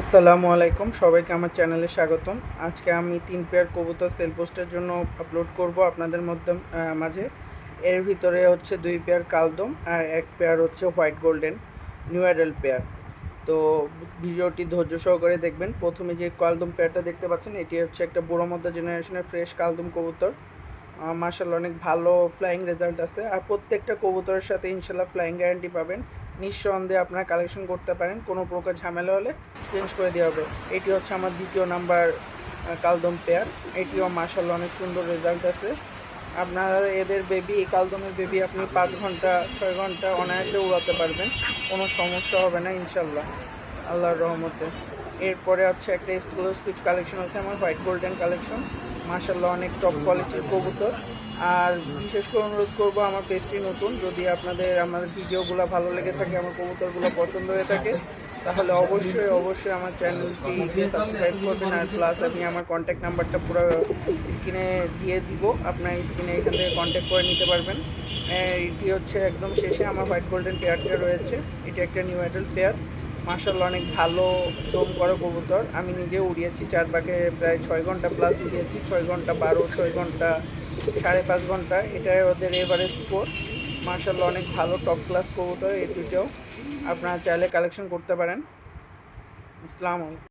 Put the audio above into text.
আসসালামু আলাইকুম, সবাইকে আমার চ্যানেলে স্বাগতম। আজকে আমি তিন পেয়ার কবুতর সেল পোস্টের জন্য আপলোড করব আপনাদের মধ্যে মাঝে। এর ভিতরে হচ্ছে দুই পেয়ার কালদম আর এক পেয়ার হচ্ছে white golden, new adult pair. তো ভিডিওটি ধৈর্য সহকারে দেখবেন। প্রথমে যে কালদম পেয়ারটা দেখতে পাচ্ছেন, এটি হচ্ছে একটা বুড়ো মধ্যে জেনারেশনের ফ্রেশ কালদম কবুতর। মার্শাল অনেক ভালো ফ্লাইং রেজাল্ট আছে। আর প্রত্যেকটা কবুতরের সাথে ইনশাল্লাহ ফ্লাইং গ্যারান্টি পাবেন। নিঃসন্দেহে আপনারা কালেকশন করতে পারেন, কোনো প্রকার ঝামেলা হলে চেঞ্জ করে দেওয়া হবে। এটি হচ্ছে আমার দ্বিতীয় নাম্বার কালদম পেয়ার এটিও মার্শাল অনেক সুন্দর রেজাল্ট আছে। আপনারা এদের বেবি এই কালদমের বেবি আপনি পাঁচ ঘণ্টা, ছয় ঘণ্টা অনায়াসে উড়াতে পারবেন। কোনো সমস্যা হবে না ইনশাল্লাহ আল্লাহর রহমতে। এরপরে হচ্ছে একটা এক্সক্লুসিভ কালেকশন আছে আমার হোয়াইট গোল্ডেন কালেকশন মার্শাল্লাহ অনেক টপ কোয়ালিটির কবুতর। আর বিশেষ করে অনুরোধ করব আমার পেজটি নতুন, যদি আপনাদের আমার ভিডিওগুলো ভালো লেগে থাকে, আমার কবুতরগুলো পছন্দ হয়ে থাকে, তাহলে অবশ্যই অবশ্যই আমার চ্যানেলটিকে সাবস্ক্রাইব করবেন। আর প্লাস আমি আমার কন্ট্যাক্ট নাম্বারটা পুরো স্ক্রিনে দিয়ে দিব, আপনার স্ক্রিনে এখান থেকে কন্ট্যাক্ট করে নিতে পারবেন। এটি হচ্ছে একদম শেষে আমার হোয়াইট গোল্ডেন পেয়ারটা রয়েছে। এটি একটা নিউ অ্যাডাল্ট পেয়ার মার্শাল্লাহ অনেক ভালো দম করা কবুতর। আমি নিজে উড়িয়েছি চার বাঘে প্রায় ছয় ঘণ্টা প্লাস উড়িয়েছি, ছয় ঘণ্টা বারো, ছয় ঘণ্টা, সাড়ে পাঁচ ঘণ্টা। এটাই ওদের এভারেজ স্কোর মার্শাল্লাহ অনেক ভালো টপ ক্লাস কবুতর এই দুটো আপনারা চাইলে কালেকশন করতে পারেন। আলাইকুম।